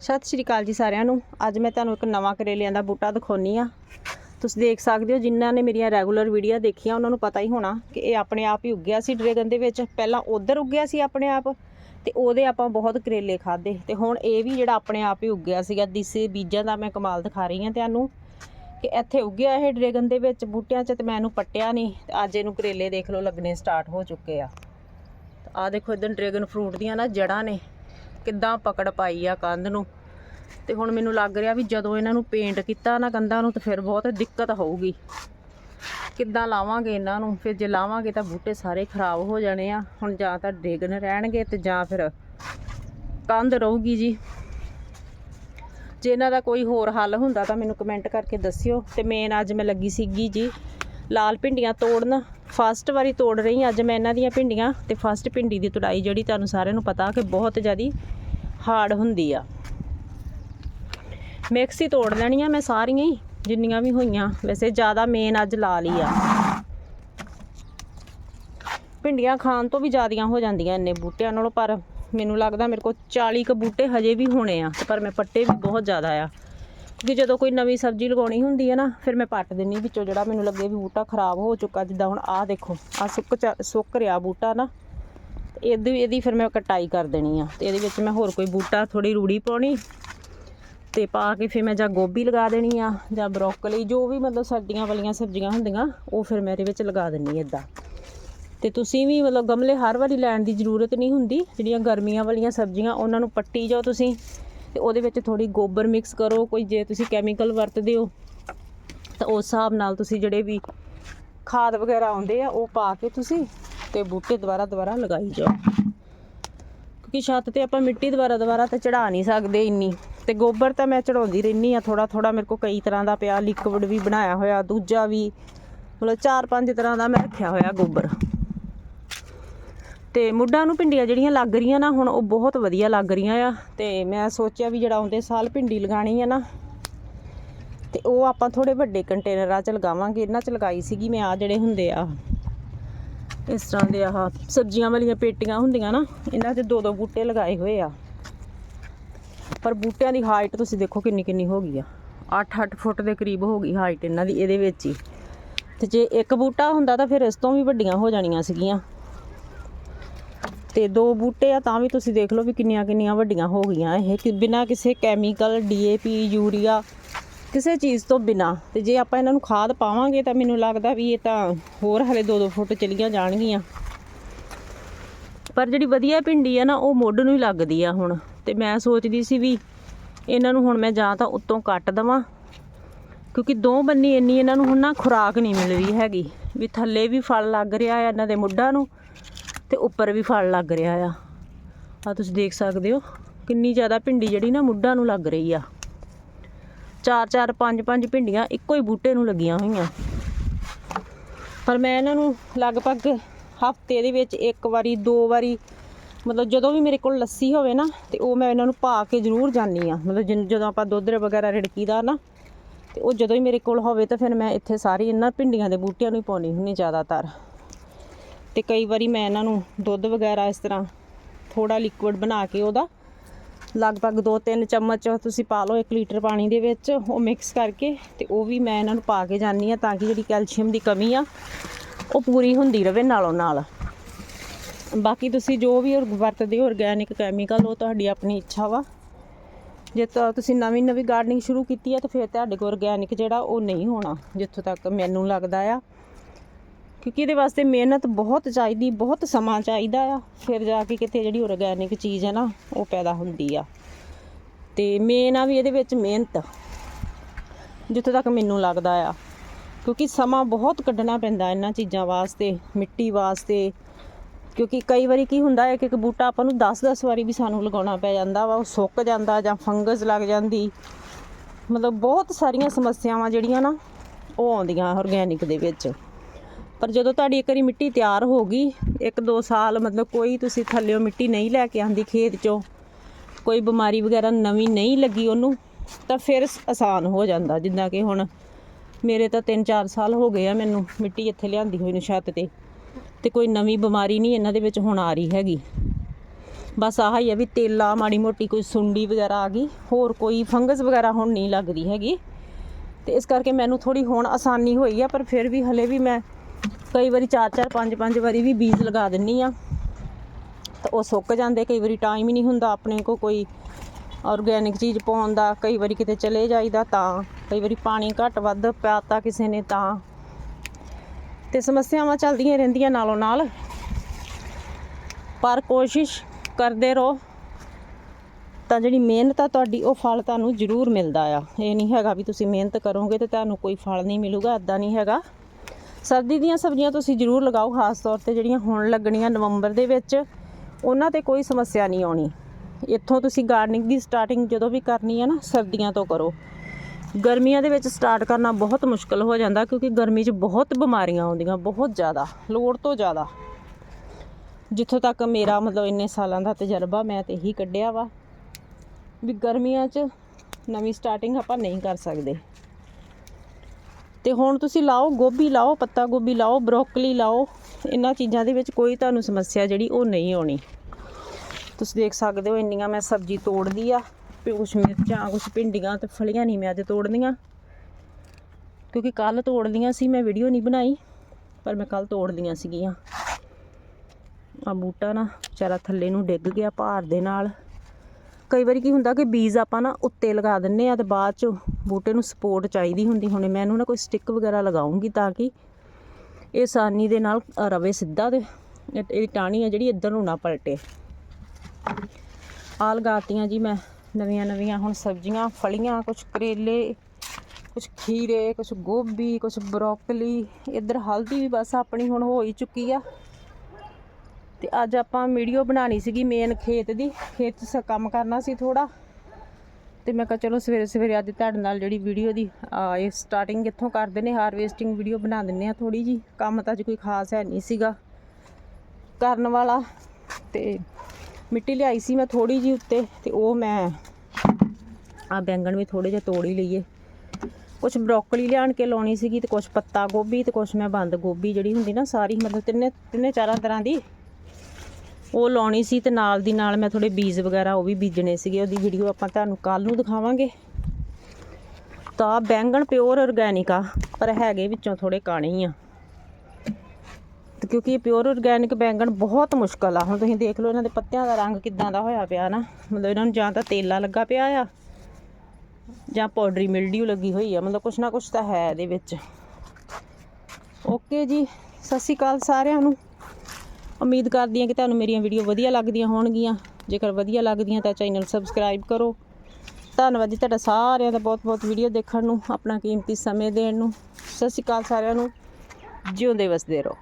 ਸਤਿ ਸ਼੍ਰੀ ਅਕਾਲ ਜੀ ਸਾਰਿਆਂ ਨੂੰ। ਅੱਜ ਮੈਂ ਤੁਹਾਨੂੰ ਇੱਕ ਨਵਾਂ ਕਰੇਲਿਆਂ ਦਾ ਬੂਟਾ ਦਿਖਾਉਣੀ ਆ। ਤੁਸੀਂ ਦੇਖ ਸਕਦੇ ਹੋ ਜਿਨ੍ਹਾਂ ਨੇ ਮੇਰੀਆਂ ਰੈਗੂਲਰ ਵੀਡੀਓ ਦੇਖੀਆਂ, ਉਹਨਾਂ ਨੂੰ ਪਤਾ ਹੀ ਹੋਣਾ ਕਿ ਇਹ ਆਪਣੇ ਆਪ ਹੀ ਉੱਗਿਆ ਸੀ ਡਰੇਗਨ ਦੇ ਵਿੱਚ। ਪਹਿਲਾਂ ਉਧਰ ਉੱਗਿਆ ਸੀ ਆਪਣੇ ਆਪ ਤੇ ਉਹਦੇ ਆਪਾਂ ਬਹੁਤ ਕਰੇਲੇ ਖਾਦੇ ਤੇ ਹੁਣ ਇਹ ਵੀ ਜਿਹੜਾ ਆਪਣੇ ਆਪ ਹੀ ਉੱਗਿਆ ਸੀਗਾ, ਦਿਸੇ ਬੀਜਾਂ ਦਾ ਮੈਂ ਕਮਾਲ ਦਿਖਾ ਰਹੀ ਹਾਂ ਤੁਹਾਨੂੰ ਕਿ ਇੱਥੇ ਉੱਗਿਆ ਇਹ ਡਰੇਗਨ ਦੇ ਵਿੱਚ ਬੂਟਿਆਂ 'ਚ ਤੇ ਮੈਂ ਇਹਨੂੰ ਪੱਟਿਆ ਨਹੀਂ। ਤੇ ਅੱਜ ਇਹਨੂੰ ਕਰੇਲੇ ਦੇਖ ਲਓ, ਲੱਗਣੇ ਸਟਾਰਟ ਹੋ ਚੁੱਕੇ ਆ। ਆ ਦੇਖੋ ਇਦਾਂ ਡਰੈਗਨ ਫਰੂਟ ਦੀਆਂ ਨਾ ਜੜਾਂ ਨੇ। ਕਿੱਦਾਂ ਪਕੜ ਪਾਈ ਆ ਕੰਧ ਨੂੰ। ਤੇ ਹੁਣ ਮੈਨੂੰ ਲੱਗ ਰਿਹਾ ਵੀ ਜਦੋਂ ਇਹਨਾਂ ਨੂੰ ਪੇਂਟ ਕੀਤਾ ਨਾ ਕੰਧਾਂ ਨੂੰ, ਤਾਂ ਫਿਰ ਬਹੁਤ ਦਿੱਕਤ ਹੋਊਗੀ। ਕਿੱਦਾਂ ਲਾਵਾਂਗੇ ਇਹਨਾਂ ਨੂੰ? ਫਿਰ ਜੇ ਲਾਵਾਂਗੇ ਤਾਂ ਬੂਟੇ ਸਾਰੇ ਖਰਾਬ ਹੋ ਜਾਣੇ ਆ। ਹੁਣ ਜਾਂ ਤਾਂ ਡਰੈਗਨ ਰਹਿਣਗੇ ਤੇ ਜਾਂ ਫਿਰ ਕੰਧ ਰਹੂਗੀ ਜੀ। ਜੇ ਇਹਨਾਂ ਦਾ ਕੋਈ ਹੋਰ ਹੱਲ ਹੁੰਦਾ ਤਾਂ ਮੈਨੂੰ ਕਮੈਂਟ ਕਰਕੇ ਦੱਸਿਓ। ਤੇ ਮੇਨ ਅੱਜ ਮੈਂ ਲੱਗੀ ਸੀਗੀ ਜੀ ਲਾਲ ਭਿੰਡੀਆਂ ਤੋੜਨ। ਫਸਟ ਵਾਰੀ ਤੋੜ ਰਹੀ ਅੱਜ ਮੈਂ ਇਹਨਾਂ ਦੀਆਂ ਭਿੰਡੀਆਂ ਤੇ ਫਸਟ ਭਿੰਡੀ ਦੀ ਤੁੜਾਈ ਜਿਹੜੀ ਤੁਹਾਨੂੰ ਸਾਰਿਆਂ ਨੂੰ ਪਤਾ ਕਿ ਬਹੁਤ ਜ਼ਿਆਦੀ ਹਾਰਡ ਹੁੰਦੀ ਆ। ਮਿਕਸ ਹੀ ਤੋੜ ਲੈਣੀਆਂ ਮੈਂ ਸਾਰੀਆਂ ਹੀ, ਜਿੰਨੀਆਂ ਵੀ ਹੋਈਆਂ। ਵੈਸੇ ਜ਼ਿਆਦਾ ਮੇਨ ਅੱਜ ਲਾ ਲਈ ਆ। ਭਿੰਡੀਆਂ ਖਾਣ ਤੋਂ ਵੀ ਜ਼ਿਆਦੀਆਂ ਹੋ ਜਾਂਦੀਆਂ ਇੰਨੇ ਬੂਟਿਆਂ ਨਾਲੋਂ, ਪਰ ਮੈਨੂੰ ਲੱਗਦਾ ਮੇਰੇ ਕੋਲ 40 ਕ ਬੂਟੇ ਹਜੇ ਵੀ ਹੋਣੇ ਆ, ਪਰ ਮੈਂ ਪੱਟੇ ਵੀ ਬਹੁਤ ਜ਼ਿਆਦਾ ਆ। ਕਿਉਂਕਿ ਜਦੋਂ ਕੋਈ ਨਵੀਂ ਸਬਜ਼ੀ ਲਗਾਉਣੀ ਹੁੰਦੀ ਹੈ ਨਾ, ਫਿਰ ਮੈਂ ਪੱਟ ਦਿੰਨੀ ਵਿੱਚੋਂ ਜਿਹੜਾ ਮੈਨੂੰ ਲੱਗੇ ਵੀ ਬੂਟਾ ਖਰਾਬ ਹੋ ਚੁੱਕਾ, ਜਿੱਦਾਂ ਹੁਣ ਆਹ ਦੇਖੋ ਆ ਸੁੱਕ ਚ- ਸੁੱਕ ਰਿਹਾ ਬੂਟਾ ਨਾ ਇਹਦੀ ਇਹਦੀ ਫਿਰ ਮੈਂ ਕਟਾਈ ਕਰ ਦੇਣੀ ਆ, ਤੇ ਇਹਦੇ ਵਿੱਚ ਮੈਂ ਹੋਰ ਕੋਈ ਬੂਟਾ ਥੋੜੀ ਰੂੜੀ ਪਾਉਣੀ, ਤੇ ਪਾ ਕੇ ਫਿਰ ਮੈਂ ਜਾਂ ਗੋਭੀ ਲਗਾ ਦੇਣੀ ਆ, ਜਾਂ ਬਰੋਕਲੀ, ਜੋ ਵੀ ਮਤਲਬ ਸਰਦੀਆਂ ਵਾਲੀਆਂ ਸਬਜ਼ੀਆਂ ਹੁੰਦੀਆਂ, ਉਹ ਫਿਰ ਮੈਂ ਇਹਦੇ ਵਿੱਚ ਲਗਾ ਦਿੰਨੀ ਇਦਾਂ ਤੇ ਤੁਸੀਂ ਵੀ ਮਤਲਬ ਗਮਲੇ ਹਰ ਵਾਰੀ ਲੈਣ ਦੀ ਜ਼ਰੂਰਤ ਨਹੀਂ ਹੁੰਦੀ, ਜਿਹੜੀਆਂ ਗਰਮੀਆਂ ਵਾਲੀਆਂ ਸਬਜ਼ੀਆਂ, ਉਹਨਾਂ ਨੂੰ ਪੱਟੀ ਜਾਓ ਤੁਸੀਂ ਤੇ ਉਹਦੇ ਵਿੱਚ ਥੋੜੀ ਗੋਬਰ ਮਿਕਸ ਕਰੋ, ਕੋਈ ਜੇ ਤੁਸੀਂ ਕੈਮੀਕਲ ਵਰਤਦੇ ਹੋ, ਤਾਂ ਉਸ ਹਿਸਾਬ ਨਾਲ ਤੁਸੀਂ ਜਿਹੜੇ ਵੀ ਖਾਦ ਵਗੈਰਾ ਆਉਂਦੇ ਆ, ਉਹ ਪਾ ਕੇ ਤੁਸੀਂ ਤੇ ਬੂਟੇ ਦੁਬਾਰਾ ਦੁਬਾਰਾ ਲਗਾਈ ਜਾਓ। ਕਿਉਂਕਿ ਛੱਤ ਤੇ ਆਪਾਂ ਮਿੱਟੀ ਦੁਬਾਰਾ ਦੁਬਾਰਾ ਤੇ ਚੜਾ ਨਹੀਂ ਸਕਦੇ ਇੰਨੀ। ਤੇ ਗੋਬਰ ਤਾਂ ਮੈਂ ਚੜਾਉਂਦੀ ਰਹਿੰਦੀ ਆ ਥੋੜਾ ਥੋੜਾ ਮੇਰੇ ਕੋਲ ਕਈ ਤਰ੍ਹਾਂ ਦਾ ਪਿਆ ਲਿਕਵਿਡ ਵੀ ਬਣਾਇਆ ਹੋਇਆ, ਦੂਜਾ ਵੀ, ਮਤਲਬ ਚਾਰ ਪੰਜ ਤਰ੍ਹਾਂ ਦਾ ਮੈਂ ਰੱਖਿਆ ਹੋਇਆ ਗੋਬਰ। ਤੇ ਮੁੱਢਾਂ ਨੂੰ ਭਿੰਡੀਆਂ ਜਿਹੜੀਆਂ ਲੱਗ ਰਹੀਆਂ ਨਾ, ਹੁਣ ਉਹ ਬਹੁਤ ਵਧੀਆ ਲੱਗ ਰਹੀਆਂ ਆ। ਤੇ ਮੈਂ ਸੋਚਿਆ ਵੀ ਜਿਹੜਾ ਆਉਂਦੇ ਸਾਲ ਭਿੰਡੀ ਲਗਾਣੀ ਆ ਨਾ, ਤੇ ਉਹ ਆਪਾਂ ਥੋੜੇ ਵੱਡੇ ਕੰਟੇਨਰਾਂ 'ਚ ਲਗਾਵਾਂਗੇ ਇਹਨਾਂ 'ਚ ਲਗਾਈ ਸੀਗੀ ਮੈਂ ਆ ਜਿਹੜੇ ਹੁੰਦੇ ਆ, ਇਸ ਤਰ੍ਹਾਂ ਦੇ ਆਹ ਸਬਜ਼ੀਆਂ ਵਾਲੀਆਂ ਪੇਟੀਆਂ ਹੁੰਦੀਆਂ ਨਾ, ਇਹਨਾਂ 'ਚ ਦੋ ਦੋ ਬੂਟੇ ਲਗਾਏ ਹੋਏ ਆ। ਪਰ ਬੂਟਿਆਂ ਦੀ ਹਾਈਟ ਤੁਸੀਂ ਦੇਖੋ ਕਿੰਨੀ ਕਿੰਨੀ ਹੋ ਗਈ ਆ। 8-8 ਫੁੱਟ ਦੇ ਕਰੀਬ ਹੋ ਗਈ ਹਾਈਟ ਇਹਨਾਂ ਦੀ, ਇਹਦੇ ਵਿੱਚ ਹੀ। ਤੇ ਜੇ ਇੱਕ ਬੂਟਾ ਹੁੰਦਾ ਤਾਂ ਫਿਰ ਇਸ ਤੋਂ ਵੀ ਵੱਡੀਆਂ ਹੋ ਜਾਣੀਆਂ ਸੀਗੀਆਂ। ਤੇ ਦੋ ਬੂਟੇ ਆ, ਤਾਂ ਵੀ ਤੁਸੀਂ ਦੇਖ ਲਓ ਵੀ ਕਿੰਨੀਆਂ ਕਿੰਨੀਆਂ ਵੱਡੀਆਂ ਹੋ ਗਈਆਂ ਇਹ। ਕਿ ਬਿਨਾਂ ਕਿਸੇ ਕੈਮੀਕਲ ਡੀਏਪੀ ਯੂਰੀਆ, ਕਿਸੇ ਚੀਜ਼ ਤੋਂ ਬਿਨਾ। ਤੇ ਜੇ ਆਪਾਂ ਇਹਨਾਂ ਨੂੰ ਖਾਦ ਪਾਵਾਂਗੇ ਤਾਂ ਮੈਨੂੰ ਲੱਗਦਾ ਵੀ ਇਹ ਤਾਂ ਹੋਰ ਹਲੇ 2-2 ਫੁੱਟ ਚਲੀਆਂ ਜਾਣਗੀਆਂ। ਪਰ ਜਿਹੜੀ ਵਧੀਆ ਭਿੰਡੀ ਆ ਨਾ, ਉਹ ਮੁੱਢ ਨੂੰ ਹੀ ਲੱਗਦੀ ਆ ਹੁਣ। ਤੇ ਮੈਂ ਸੋਚਦੀ ਸੀ ਵੀ ਇਹਨਾਂ ਨੂੰ ਹੁਣ ਮੈਂ ਜਾਂ ਤਾਂ ਉੱਤੋਂ ਕੱਟ ਦਵਾਂ। ਕਿਉਂਕਿ ਦੋ ਬੰਨੀ ਇੰਨੀ ਇਹਨਾਂ ਨੂੰ ਹੁਣ ਨਾ ਖੁਰਾਕ ਨਹੀਂ ਮਿਲ ਰਹੀ ਹੈਗੀ। ਵੀ ਥੱਲੇ ਵੀ ਫਲ ਲੱਗ ਰਿਹਾ ਆ ਇਹਨਾਂ ਦੇ ਮੁੱਢਾਂ ਨੂੰ। ਤੇ ਉੱਪਰ ਵੀ ਫਲ ਲੱਗ ਰਿਹਾ ਆ। ਆ ਤੁਸੀਂ ਦੇਖ ਸਕਦੇ ਹੋ, ਕਿੰਨੀ ਜ਼ਿਆਦਾ ਭਿੰਡੀ ਜਿਹੜੀ ਨਾ ਮੁੱਢਾਂ ਨੂੰ ਲੱਗ ਰਹੀ ਆ। ਚਾਰ ਚਾਰ, ਪੰਜ ਪੰਜ ਭਿੰਡੀਆਂ ਇੱਕੋ ਹੀ ਬੂਟੇ ਨੂੰ ਲੱਗੀਆਂ ਹੋਈਆਂ। ਪਰ ਮੈਂ ਇਹਨਾਂ ਨੂੰ ਲਗਭਗ ਹਫ਼ਤੇ ਦੇ ਵਿੱਚ ਇੱਕ ਵਾਰੀ, ਦੋ ਵਾਰੀ, ਮਤਲਬ ਜਦੋਂ ਵੀ ਮੇਰੇ ਕੋਲ ਲੱਸੀ ਹੋਵੇ ਨਾ, ਤੇ ਉਹ ਮੈਂ ਇਹਨਾਂ ਨੂੰ ਪਾ ਕੇ ਜ਼ਰੂਰ ਜਾਨੀ ਆ ਮਤਲਬ ਜਦੋਂ ਆਪਾਂ ਦੁੱਧ ਵਗੈਰਾ ਰਿੜਕੀਦਾ ਨਾ, ਤੇ ਉਹ ਜਦੋਂ ਹੀ ਮੇਰੇ ਕੋਲ ਹੋਵੇ ਤਾਂ ਫਿਰ ਮੈਂ ਇੱਥੇ ਸਾਰੀ ਇਹਨਾਂ ਭਿੰਡੀਆਂ ਦੇ ਬੂਟਿਆਂ ਨੂੰ ਹੀ ਪਾਉਣੀ ਹੁੰਦੀ ਜ਼ਿਆਦਾਤਰ। ਤੇ ਕਈ ਵਾਰੀ ਮੈਂ ਇਹਨਾਂ ਨੂੰ ਦੁੱਧ ਵਗੈਰਾ ਇਸ ਤਰ੍ਹਾਂ ਥੋੜਾ ਲਿਕੁਇਡ ਬਣਾ ਕੇ ਉਹਦਾ ਲਗਭਗ 2-3 ਚਮਚ ਤੁਸੀਂ ਪਾ ਲਓ 1 ਲੀਟਰ ਪਾਣੀ ਦੇ ਵਿੱਚ, ਉਹ ਮਿਕਸ ਕਰਕੇ ਤੇ ਉਹ ਵੀ ਮੈਂ ਇਹਨਾਂ ਨੂੰ ਪਾ ਕੇ ਜਾਂਦੀ ਆ ਤਾਂ ਕਿ ਜਿਹੜੀ ਕੈਲਸ਼ੀਅਮ ਦੀ ਕਮੀ ਆ, ਉਹ ਪੂਰੀ ਹੁੰਦੀ ਰਵੇ ਨਾਲੋਂ ਨਾਲ। ਬਾਕੀ ਤੁਸੀਂ ਜੋ ਵੀ ਵਰਤਦੇ ਹੋ ਆਰਗੈਨਿਕ ਕੈਮੀਕਲ ਉਹ ਤੁਹਾਡੀ ਆਪਣੀ ਇੱਛਾ ਵਾ। ਜੇ ਤਾਂ ਤੁਸੀਂ ਨਵੀਂ ਨਵੀਂ ਗਾਰਡਨਿੰਗ ਸ਼ੁਰੂ ਕੀਤੀ ਆ, ਤਾਂ ਫਿਰ ਤੁਹਾਡੇ ਕੋਲ ਆਰਗੈਨਿਕ ਜਿਹੜਾ ਉਹ ਨਹੀਂ ਹੋਣਾ, ਜਿੱਥੋਂ ਤੱਕ ਮੈਨੂੰ ਲੱਗਦਾ ਆ। ਕਿਉਂਕਿ ਇਹਦੇ ਵਾਸਤੇ ਮਿਹਨਤ ਬਹੁਤ ਚਾਹੀਦੀ, ਬਹੁਤ ਸਮਾਂ ਚਾਹੀਦਾ ਆ। ਫਿਰ ਜਾ ਕੇ ਕਿਤੇ ਜਿਹੜੀ ਔਰਗੈਨਿਕ ਚੀਜ਼ ਹੈ ਨਾ, ਉਹ ਪੈਦਾ ਹੁੰਦੀ ਆ। ਤੇ ਮੇਨ ਆ ਵੀ ਇਹਦੇ ਵਿੱਚ ਮਿਹਨਤ, ਜਿੱਥੋਂ ਤੱਕ ਮੈਨੂੰ ਲੱਗਦਾ ਆ। ਕਿਉਂਕਿ ਸਮਾਂ ਬਹੁਤ ਕੱਢਣਾ ਪੈਂਦਾ ਇਹਨਾਂ ਚੀਜ਼ਾਂ ਵਾਸਤੇ, ਮਿੱਟੀ ਵਾਸਤੇ। ਕਿਉਂਕਿ ਕਈ ਵਾਰੀ ਕੀ ਹੁੰਦਾ ਹੈ ਕਿ ਇੱਕ ਬੂਟਾ ਆਪਾਂ ਨੂੰ 10-10 ਵਾਰੀ ਵੀ ਸਾਨੂੰ ਲਗਾਉਣਾ ਪੈ ਜਾਂਦਾ ਵਾ, ਉਹ ਸੁੱਕ ਜਾਂਦਾ ਜਾਂ ਫੰਗਸ ਲੱਗ ਜਾਂਦੀ। ਮਤਲਬ ਬਹੁਤ ਸਾਰੀਆਂ ਸਮੱਸਿਆਵਾਂ ਜਿਹੜੀਆਂ ਨਾ, ਉਹ ਆਉਂਦੀਆਂ ਆਰਗੈਨਿਕ ਦੇ ਵਿੱਚ। ਪਰ ਜਦੋਂ ਤੁਹਾਡੀ ਇੱਕ ਵਾਰੀ ਮਿੱਟੀ ਤਿਆਰ ਹੋ ਗਈ, ਇੱਕ ਦੋ ਸਾਲ ਮਤਲਬ ਕੋਈ ਤੁਸੀਂ ਥੱਲਿਓਂ ਮਿੱਟੀ ਨਹੀਂ ਲੈ ਕੇ ਆਂਦੀ ਖੇਤ ਚੋਂ, ਕੋਈ ਬਿਮਾਰੀ ਵਗੈਰਾ ਨਵੀਂ ਨਹੀਂ ਲੱਗੀ ਉਹਨੂੰ, ਤਾਂ ਫਿਰ ਆਸਾਨ ਹੋ ਜਾਂਦਾ। ਜਿੱਦਾਂ ਕਿ ਹੁਣ ਮੇਰੇ ਤਾਂ 3-4 ਸਾਲ ਹੋ ਗਏ ਆ ਮੈਨੂੰ ਮਿੱਟੀ ਇੱਥੇ ਲਿਆਂਦੀ ਹੋਈ ਨੂੰ ਛੱਤ ਤੇ ਤੇ ਕੋਈ ਨਵੀਂ ਬਿਮਾਰੀ ਨਹੀਂ ਇਹਨਾਂ ਦੇ ਵਿੱਚ ਹੁਣ ਆ ਰਹੀ ਹੈਗੀ। ਬਸ ਆਹ ਹੀ ਆ ਵੀ ਤੇਲਾ ਮਾੜੀ ਮੋਟੀ ਕੋਈ ਸੁੰਡੀ ਵਗੈਰਾ ਆ ਗਈ, ਹੋਰ ਕੋਈ ਫੰਗਸ ਵਗੈਰਾ ਹੁਣ ਨਹੀਂ ਲੱਗਦੀ ਹੈਗੀ। ਤੇ ਇਸ ਕਰਕੇ ਮੈਨੂੰ ਥੋੜੀ ਹੁਣ ਆਸਾਨੀ ਹੋਈ ਆ, ਪਰ ਫਿਰ ਵੀ ਹਲੇ ਵੀ ਮੈਂ ਕਈ ਵਾਰੀ 4-4 5-5 ਵਾਰੀ ਵੀ ਬੀਜ ਲਗਾ ਦਿੰਨੀ ਆ। ਤਾਂ ਉਹ ਸੁੱਕ ਜਾਂਦੇ, ਕਈ ਵਾਰੀ ਟਾਈਮ ਹੀ ਨਹੀਂ ਹੁੰਦਾ ਆਪਣੇ ਕੋ ਕੋਈ ਆਰਗੈਨਿਕ ਚੀਜ਼ ਪਾਉਣ ਦਾ, ਕਈ ਵਾਰੀ ਕਿਤੇ ਚਲੇ ਜਾਈਦਾ ਤਾਂ, ਕਈ ਵਾਰੀ ਪਾਣੀ ਘੱਟ ਵੱਧ ਪਿਆਤਾ ਕਿਸੇ ਨੇ ਤਾਂ। ਤੇ ਸਮੱਸਿਆਵਾਂ ਚੱਲਦੀਆਂ ਰਹਿੰਦੀਆਂ ਨਾਲੋਂ ਨਾਲ। ਪਰ ਕੋਸ਼ਿਸ਼ ਕਰਦੇ ਰਹੋ। ਤਾਂ ਜਿਹੜੀ ਮਿਹਨਤ ਆ ਤੁਹਾਡੀ, ਉਹ ਫਲ ਤੁਹਾਨੂੰ ਜ਼ਰੂਰ ਮਿਲਦਾ ਆ। ਇਹ ਨਹੀਂ ਹੈਗਾ ਵੀ ਤੁਸੀਂ ਮਿਹਨਤ ਕਰੋਗੇ ਤੇ ਤੁਹਾਨੂੰ ਕੋਈ ਫਲ ਨਹੀਂ ਮਿਲੂਗਾ ਇਦਾਂ ਨਹੀਂ ਹੈਗਾ। ਸਰਦੀ ਦੀਆਂ ਸਬਜ਼ੀਆਂ ਤੁਸੀਂ ਜ਼ਰੂਰ ਲਗਾਓ, ਖਾਸ ਤੌਰ ਤੇ ਜਿਹੜੀਆਂ ਹੁਣ ਲੱਗਣੀਆਂ ਨਵੰਬਰ ਦੇ ਵਿੱਚ। ਉਹਨਾਂ ਤੇ ਕੋਈ ਸਮੱਸਿਆ ਨਹੀਂ ਆਉਣੀ। ਇੱਥੋਂ ਤੁਸੀਂ ਗਾਰਡਨਿੰਗ ਦੀ ਸਟਾਰਟਿੰਗ ਜਦੋਂ ਵੀ ਕਰਨੀ ਹੈ ਨਾ, ਸਰਦੀਆਂ ਤੋਂ ਕਰੋ। ਗਰਮੀਆਂ ਦੇ ਵਿੱਚ ਸਟਾਰਟ ਕਰਨਾ ਬਹੁਤ ਮੁਸ਼ਕਲ ਹੋ ਜਾਂਦਾ, ਕਿਉਂਕਿ ਗਰਮੀ 'ਚ ਬਹੁਤ ਬਿਮਾਰੀਆਂ ਆਉਂਦੀਆਂ, ਬਹੁਤ ਜ਼ਿਆਦਾ, ਲੋੜ ਤੋਂ ਜ਼ਿਆਦਾ। ਜਿੱਥੋਂ ਤੱਕ ਮੇਰਾ ਮਤਲਬ ਇੰਨੇ ਸਾਲਾਂ ਦਾ ਤਜਰਬਾ, ਮੈਂ ਤੇ ਇਹੀ ਕੱਢਿਆ ਵਾ ਵੀ ਗਰਮੀਆਂ 'ਚ ਨਵੀਂ ਸਟਾਰਟਿੰਗ ਆਪਾਂ ਨਹੀਂ ਕਰ ਸਕਦੇ। ਤੇ ਹੁਣ ਤੁਸੀਂ ਲਾਓ, ਗੋਭੀ ਲਾਓ, ਪੱਤਾ ਗੋਭੀ ਲਾਓ, ਬਰੋਕਲੀ ਲਾਓ, ਇਹਨਾਂ ਚੀਜ਼ਾਂ ਦੇ ਵਿੱਚ ਕੋਈ ਤੁਹਾਨੂੰ ਸਮੱਸਿਆ ਜਿਹੜੀ ਉਹ ਨਹੀਂ ਆਉਣੀ। ਤੁਸੀਂ ਦੇਖ ਸਕਦੇ ਹੋ ਇੰਨੀਆਂ ਮੈਂ ਸਬਜ਼ੀ ਤੋੜਦੀ ਆ ਤੇ ਕੁਛ ਮਿਰਚਾਂ, ਕੁਛ ਭਿੰਡੀਆਂ ਤੇ ਫਲੀਆਂ ਨਹੀਂ ਮੈਂ ਅੱਜ ਤੋੜਨੀਆਂ। ਕਿਉਂਕਿ ਕੱਲ ਤੋੜਦੀਆਂ ਸੀ, ਮੈਂ ਵੀਡੀਓ ਨਹੀਂ ਬਣਾਈ, ਪਰ ਮੈਂ ਕੱਲ ਤੋੜਦੀਆਂ ਸੀਗੀਆਂ। ਆ ਬੂਟਾ ਨਾ ਵਿਚਾਰਾ ਥੱਲੇ ਨੂੰ ਡਿੱਗ ਗਿਆ ਭਾਰ ਦੇ ਨਾਲ। ਕਈ ਵਾਰੀ ਕੀ ਹੁੰਦਾ ਕਿ ਬੀਜ ਆਪਾਂ ਨਾ ਉੱਤੇ ਲਗਾ ਦਿੰਨੇ ਆ ਤੇ ਬਾਅਦ ਚ ਬੂਟੇ ਨੂੰ ਸਪੋਰਟ ਚਾਹੀਦੀ ਹੁੰਦੀ ਹੁਣੇ। ਮੈਂ ਇਹਨੂੰ ਨਾ ਕੋਈ ਸਟਿੱਕ ਵਗੈਰਾ ਲਗਾਉਂਗੀ ਤਾਂ ਕਿ ਇਹ ਆਸਾਨੀ ਦੇ ਨਾਲ ਰਵੇ ਸਿੱਧਾ ਤੇ ਇਹ- ਇਹਦੀ ਟਾਹਣੀ ਆ ਜਿਹੜੀ ਇੱਧਰ ਨੂੰ ਨਾ ਪਲਟੇ। ਆ ਲਗਾਤੀਆਂ ਜੀ ਮੈਂ ਨਵੀਆਂ ਨਵੀਆਂ ਹੁਣ ਸਬਜ਼ੀਆਂ, ਫਲੀਆਂ ਕੁਝ ਕਰੇਲੇ ਕੁਝ ਖੀਰੇ ਕੁਝ ਗੋਭੀ ਕੁਝ ਬਰੋਕਲੀ। ਇੱਧਰ ਹਲਦੀ ਵੀ ਬਸ ਆਪਣੀ ਹੁਣ ਹੋ ਹੀ ਚੁੱਕੀ ਆ। ਤੇ ਅੱਜ ਆਪਾਂ ਵੀਡੀਓ ਬਣਾਣੀ ਸੀਗੀ ਮੇਨ ਖੇਤ ਦੀ। ਖੇਤ 'ਚ ਸ- ਕੰਮ ਕਰਨਾ ਸੀ ਥੋੜਾ ਤੇ ਮੈਂ ਕਿਹਾ ਚਲੋ ਸਵੇਰੇ ਸਵੇਰੇ ਅੱਜ ਤੁਹਾਡੇ ਨਾਲ ਜਿਹੜੀ ਵੀਡੀਓ ਦੀ ਆ, ਇਹ ਸਟਾਰਟਿੰਗ ਕਿੱਥੋਂ ਕਰਦੇ ਨੇ ਹਾਰਵੈਸਟਿੰਗ ਵੀਡੀਓ ਬਣਾ ਦਿੰਨੇ ਆ ਥੋੜੀ ਜੀ ਕੰਮ ਤਾਂ ਅੱਜ ਕੋਈ ਖਾਸ ਹੈ ਨਹੀਂ ਸੀਗਾ। ਕਰਨ ਵਾਲਾ ਤੇ ਮਿੱਟੀ ਲਿਆਈ ਸੀ ਮੈਂ ਥੋੜੀ ਜੀ ਉੱਤੇ ਤੇ ਉਹ ਮੈਂ ਆ ਬੈਂਗਣ ਵੀ ਥੋੜੇ ਜਿਹਾ ਤੋੜ ਹੀ ਲਈਏ। ਕੁਝ ਬਰੋਕਲੀ ਲਿਆਣ ਕੇ ਲਾਉਣੀ ਸੀਗੀ ਤੇ ਕੁਝ ਪੱਤਾ ਗੋਭੀ ਤੇ ਕੁਝ ਮੈਂ ਬੰਦ ਗੋਭੀ ਜਿਹੜੀ ਹੁੰਦੀ ਨਾ ਸਾਰੀ ਮਤਲਬ ਤਿੰਨੇ ਤਿੰਨੇ ਚਾਰਾਂ ਤਰ੍ਹਾਂ ਦੀ ਉਹ ਲਾਉਣੀ ਸੀ ਤੇ ਨਾਲ ਦੀ ਨਾਲ ਮੈਂ ਥੋੜੇ ਬੀਜ ਵਗੈਰਾ ਉਹ ਵੀ ਬੀਜਣੇ ਸੀਗੇ। ਉਹਦੀ ਵੀਡੀਓ ਆਪਾਂ ਤੁਹਾਨੂੰ ਕੱਲ ਨੂੰ ਦਿਖਾਵਾਂਗੇ। ਤਾਂ ਬੈਂਗਣ ਪਿਓਰ ਆਰਗੈਨਿਕ ਆ, ਪਰ ਹੈਗੇ ਵਿੱਚੋਂ ਥੋੜੇ ਕਾਣੇ ਹੀ ਆ। ਤੇ ਕਿਉਂਕਿ ਇਹ ਪਿਓਰ ਆਰਗੈਨਿਕ ਬੈਂਗਣ ਬਹੁਤ ਮੁਸ਼ਕਲ ਆ। ਹੁਣ ਤੁਸੀਂ ਦੇਖ ਲਓ ਇਹਨਾਂ ਦੇ ਪੱਤਿਆਂ ਦਾ ਰੰਗ ਕਿੱਦਾਂ ਦਾ ਹੋਇਆ ਪਿਆ ਨਾ। ਮਤਲਬ ਇਹਨਾਂ ਨੂੰ ਜਾਂ ਤਾਂ ਤੇਲਾ ਲੱਗਾ ਪਿਆ ਆ, ਜਾਂ ਪਾਊਡਰੀ ਮਿਲਡਿਊ ਲੱਗੀ ਹੋਈ ਆ। ਮਤਲਬ ਕੁਛ ਨਾ ਕੁਛ ਤਾਂ ਹੈ ਇਹਦੇ ਵਿੱਚ। ਓਕੇ ਜੀ, ਸਤਿ ਸ਼੍ਰੀ ਅਕਾਲ ਸਾਰਿਆਂ ਨੂੰ। ਉਮੀਦ ਕਰਦੀ ਹਾਂ ਕਿ ਤੁਹਾਨੂੰ ਮੇਰੀਆਂ ਵੀਡੀਓ ਵਧੀਆ ਲੱਗਦੀਆਂ ਹੋਣਗੀਆਂ। ਜੇਕਰ ਵਧੀਆ ਲੱਗਦੀਆਂ ਤਾਂ ਚੈਨਲ ਸਬਸਕ੍ਰਾਈਬ ਕਰੋ। ਧੰਨਵਾਦ ਜੀ ਤੁਹਾਡਾ ਸਾਰਿਆਂ ਦਾ ਬਹੁਤ ਬਹੁਤ ਵੀਡੀਓ ਦੇਖਣ ਨੂੰ, ਆਪਣਾ ਕੀਮਤੀ ਸਮੇਂ ਦੇਣ ਨੂੰ। ਸਤਿ ਸ਼੍ਰੀ ਅਕਾਲ ਸਾਰਿਆਂ ਨੂੰ। ਜਿਉਂਦੇ ਵਸਦੇ ਰਹੋ।